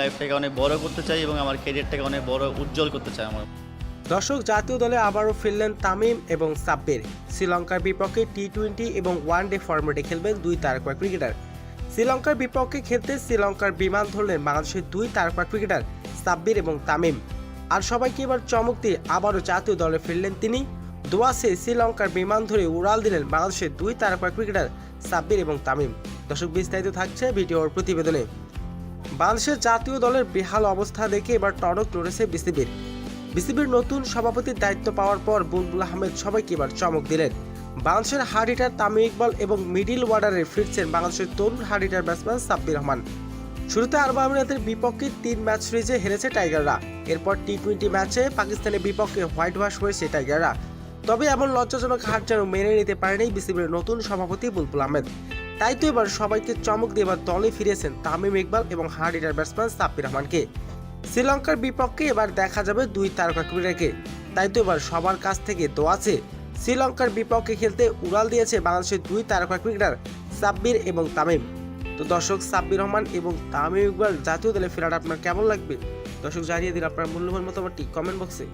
লাইফটাকে অনেক বড় করতে চাই এবং আমার ক্যারিয়ারটাকে অনেক বড়, উজ্জ্বল করতে চাই আমার। দর্শক, জাতীয় দলে আবারও ফিরলেন তামিম এবং সাব্বির। শ্রীলঙ্কার বিপক্ষে টি টোয়েন্টি এবং ওয়ান ডে ফরম্যাটে খেলবেন দুই তারকা ক্রিকেটার। শ্রীলঙ্কার বিপক্ষে খেলতে শ্রীলঙ্কার বিমান ধরলেন বাংলাদেশের দুই তারকা ক্রিকেটার সাব্বির এবং তামিম। আর সবাইকে এবার চমক দিয়ে আবারও জাতীয় দলে ফিরলেন তিনি। দোয়াসে শ্রীলঙ্কার বিমান ধরে উড়াল দিলেন বাংলাদেশের দুই তারকা ক্রিকেটার সাব্বির এবং তামিম। দর্শক, বিস্তারিত থাকছে ভিডিওর প্রতিবেদনে। বাংলাদেশের জাতীয় দলের বেহাল অবস্থা দেখে এবার টনক নড়েছে বিসিবির। বিসিবির নতুন সভাপতির দায়িত্ব পাওয়ার পর বুলবুল আহমেদ সবাইকে এবার চমক দিলেন। বাংলাদেশের হার্ড হিটার তামিম ইকবাল এবং মিডিল ওয়ার্ডারে ফিরছেন বাংলাদেশের তরুণ hard hitter batsman Sabbir Rahman. শুরুতে আরব আমিরাতের বিপক্ষে তিন ম্যাচ সিরিজে হেরেছে টাইগাররা। এরপর টি টোয়েন্টি ম্যাচে পাকিস্তানের বিপক্ষে হোয়াইট ওয়াশ হয়েছে টাইগাররা। তবে এমন লজ্জাজনক হার যেন মেনে নিতে পারেনি বিসিবির নতুন সভাপতি বুলবুল আহমেদ। তাই তো এবার সবাইকে চমক দিয়ে এবার দলে ফিরেছেন তামিম ইকবাল এবং হার্ড হিটার ব্যাটসম্যান সাব্বির রহমানকে। শ্রীলঙ্কার বিপক্ষে এবার দেখা যাবে দুই তারকা ক্রীড়াকে। তাই তো এবার সবার কাছ থেকে আছে, শ্রীলঙ্কার বিপক্ষে খেলতে উড়াল দিয়েছে বাংলাদেশের দুই তারকা ক্রিকেটার সাব্বির এবং তামিম। তো দর্শক, সাব্বির রহমান এবং তামিম ইকবাল জাতীয় দলে ফেরাটা আপনার কেমন লাগবে? দর্শক, জানিয়ে দিন আপনার মূল্যবান মতামতটি কমেন্ট বক্সে।